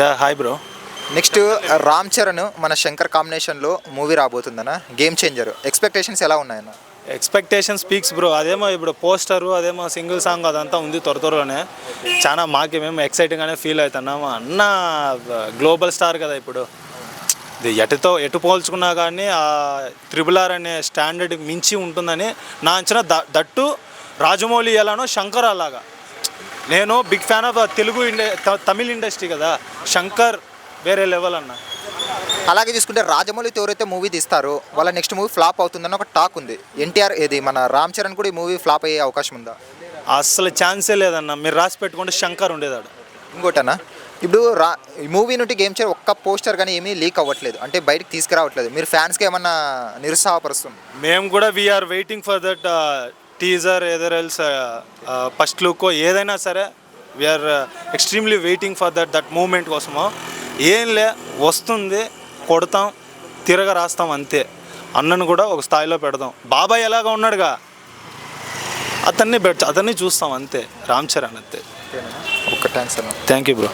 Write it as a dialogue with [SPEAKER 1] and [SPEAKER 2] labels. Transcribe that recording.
[SPEAKER 1] Yeah hi bro.
[SPEAKER 2] Next Ram Charan మన శంకర్ కాంబినేషన్లో movie రాబోతుందన్న. గేమ్ చేంజర్ ఎక్స్పెక్టేషన్స్ ఎలా ఉన్నాయన్న?
[SPEAKER 1] ఎక్స్పెక్టేషన్ స్పీక్స్ బ్రో అదేమో ఇప్పుడు పోస్టరు అదేమో సింగిల్ సాంగ్ అదంతా ఉంది త్వర త్వరలోనే. చాలా మాకు మేము ఎక్సైటింగ్గానే ఫీల్ అవుతున్నాము. అన్న గ్లోబల్ స్టార్ కదా ఇప్పుడు. ఇది ఎటుతో ఎటు పోల్చుకున్నా కానీ ఆ త్రిబుల్ ఆర్ అనే స్టాండర్డ్ మించి ఉంటుందని నా అంచనా ద దట్టు రాజమౌళి ఎలానో శంకర్ అలాగా. నేను బిగ్ ఫ్యాన్ ఆఫ్ తెలుగు ఇండ త- తమిళ్ ఇండస్ట్రీ కదా. శంకర్ వేరే లెవెల్ అన్న.
[SPEAKER 2] అలాగే చూసుకుంటే రాజమౌళితో ఎవరైతే మూవీ తీస్తారో. వాళ్ళ నెక్స్ట్ మూవీ ఫ్లాప్ అవుతుందని ఒక టాక్ ఉంది. ఎన్టీఆర్ ఇది మన రామ్ చరణ్ కూడా ఈ మూవీ ఫ్లాప్ అయ్యే అవకాశం ఉందా?
[SPEAKER 1] అసలు ఛాన్సే లేదన్న. మీరు రాసి పెట్టుకుంటే శంకర్ ఉండేదాడు.
[SPEAKER 2] ఇంకోటన్నా? ఇప్పుడు రా ఈ మూవీ నుండి గేమ్ చేంజర్ ఒక్క పోస్టర్ కానీ ఏమీ లీక్ అవ్వట్లేదు. అంటే బయటకు తీసుకురావట్లేదు. మీరు ఫ్యాన్స్కి ఏమన్నా నిరుత్సాహపరుస్తుంది
[SPEAKER 1] మేము కూడా we are waiting for that teaser either else first look ఏదైనా సరే we are extremely waiting for that that moment కోసము. ఏం లే వస్తుంది కొడతాం తిరగ రాస్తాం అంతే. అన్నను కూడా ఒక స్థాయిలో పెడదాం. బాబాయ్ ఎలాగా ఉన్నాడుగా? అతన్ని పెట్ అతన్ని చూస్తాం అంతే. రామ్ చరణ్ అంతే.
[SPEAKER 2] ఒక్క థ్యాంక్స్ అన్న.
[SPEAKER 1] Thank you bro